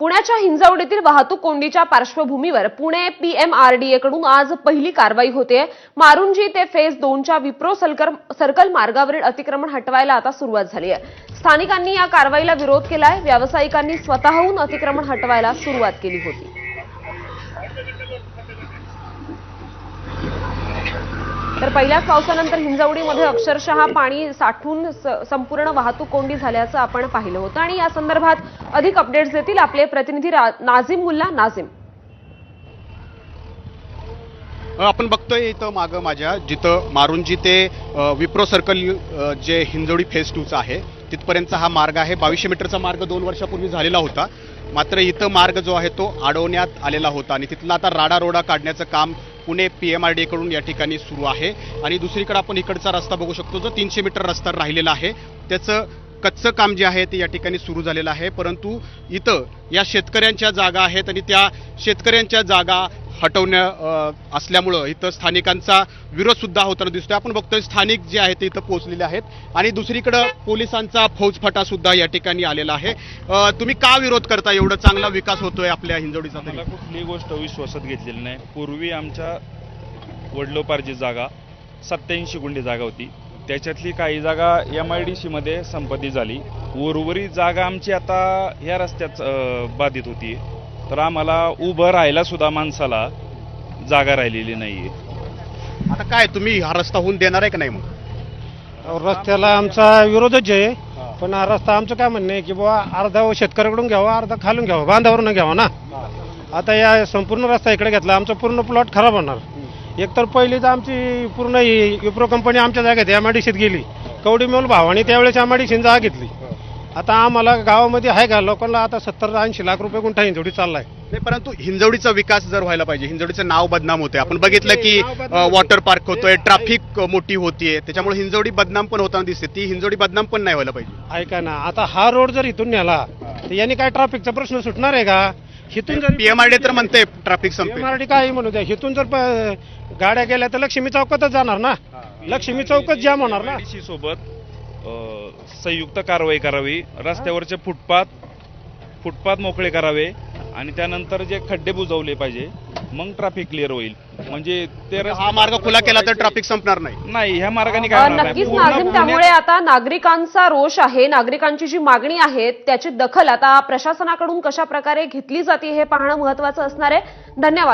पुण्याच्या हिंजवडीतील वाहतूक कोंडीच्या पार्श्वभूमीवर पुणे पीएमआरडीए कडून आज पहिली कारवाई होते. मारुंजी ते फेज दोनच्या विप्रो सलकर सर्कल मार्गावरील अतिक्रमण हटवायला आता सुरुवात झाली आहे. स्थानिकांनी या कारवाईला विरोध केलाय. व्यावसायिकांनी स्वतःहून अतिक्रमण हटवायला सुरुवात केली होती. तर पहिल्याच पावसानंतर हिंजवडीमध्ये अक्षरशः पाणी साठून संपूर्ण वाहतूक कोंडी झाल्याचं आपण पाहिलं होतं. आणि या संदर्भात अधिक अपडेट्स देतील आपले प्रतिनिधी रा- नाझिम मुल्ला. नाझिम. आपण बघतोय इथं मागं माझ्या जिथं मारुंजी ते विप्रो सर्कल जे हिंजवडी फेज टूचा आहे तिथपर्यंतचा हा मार्ग आहे. बावीसशे मीटरचा मार्ग दोन वर्षापूर्वी झालेला होता. मात्र इथं मार्ग जो आहे तो अडवण्यात आलेला होता आणि तिथला आता राडारोडा काढण्याचं काम Pune P M R D कडून या ठिकाणी सुरू आहे. आणि दुसरीकडे आपण इकडचा रस्ता बघू शकतो जो तीनशे मीटर रस्ता राहिलेला आहे. त्याचं कच्चं काम जे आहे ते या ठिकाणी सुरू झालेलं आहे. परंतु इथं या शेतकऱ्यांच्या जागा आहेत आणि त्या शेतकऱ्यांच्या जागा हटवण्या असल्यामुळं इथं स्थानिकांचा विरोधसुद्धा होताना दिसतोय. आपण बघतोय स्थानिक जे आहेत ते इथं पोहोचलेले आहेत. आणि दुसरीकडं पोलिसांचा फौजफटासुद्धा या ठिकाणी आलेला आहे. तुम्ही का विरोध करता? एवढं चांगला विकास होतोय आपल्या हिंजवडीचा मला कुठलीही गोष्ट विश्वासात घेतलेली नाही. पूर्वी आमच्या वडलोपारची जागा सत्याऐंशी गुंडी जागा होती. त्याच्यातली काही जागा एम आय डी सीमध्ये संपत्ती झाली. उर्वरित जागा आमची आता ह्या रस्त्यात बाधित होती तर आम्हाला उभं राहायला सुद्धा माणसाला जागा राहिलेली नाहीये. आता काय तुम्ही हा रस्ता होऊन देणार आहे का नाही मग? रस्त्याला आमचा विरोधच आहे. पण हा रस्ता आमचं काय म्हणणं आहे की बाबा अर्धा शेतकऱ्याकडून घ्यावा अर्धा खालून घ्यावा बांधावरून घ्यावा ना. आता या संपूर्ण रस्ता इकडे घेतला आमचा पूर्ण प्लॉट खराब होणार. एक तर पहिलीच आमची पूर्ण ही विप्रो कंपनी आमच्या जागेत एमआयडीसीत गेली. कवडी मिळून भावाने त्यावेळेस एमआयडीसीने जागा घेतली. आता आम्हाला गावामध्ये आहे का? लोकांना आता सत्तर ऐंशी लाख रुपये गुंठा इंजोडी चाललाय. नाही परंतु हिंजवडीचा विकास जर व्हायला पाहिजे हिंजवडीचं नाव बदनाम होते आपण बघितलं की वॉटर पार्क होतोय. ट्रॅफिक मोठी होतीये. त्याच्यामुळे हिंजवडी बदनाम पण होताना दिसते. ती हिंजवडी बदनाम पण नाही व्हायला पाहिजे. ऐका ना आता हा रोड जर इथून नेला तर यांनी काय ट्रॅफिकचा प्रश्न सुटणार आहे का? इथून जर पीएमआरडी तर म्हणते ट्रॅफिक संपेल. मराठी काही म्हणू द्या? इथून जर गाड्या गेल्या तर लक्ष्मी चौकातच जाणार ना? लक्ष्मी चौकच जाम होणार ना? सोबत संयुक्त कारवाई करावी रस्त्यावरचे फुटपाथ फुटपाथ मोकळे करावे आणि त्यानंतर जे खड्डे बुजवले पाहिजे मग ट्रॅफिक क्लिअर होईल. म्हणजे ते रस्ते- हा मार्ग खुला केला तर ट्रॅफिक संपणार नाही. नाही ह्या मार्गाने काय. नक्कीच नाझिम त्यामुळे आता नागरिकांचा रोष आहे नागरिकांची जी मागणी आहे त्याची दखल आता प्रशासनाकडून कशा प्रकारे घेतली जाते हे पाहणं महत्वाचं असणार आहे. धन्यवाद.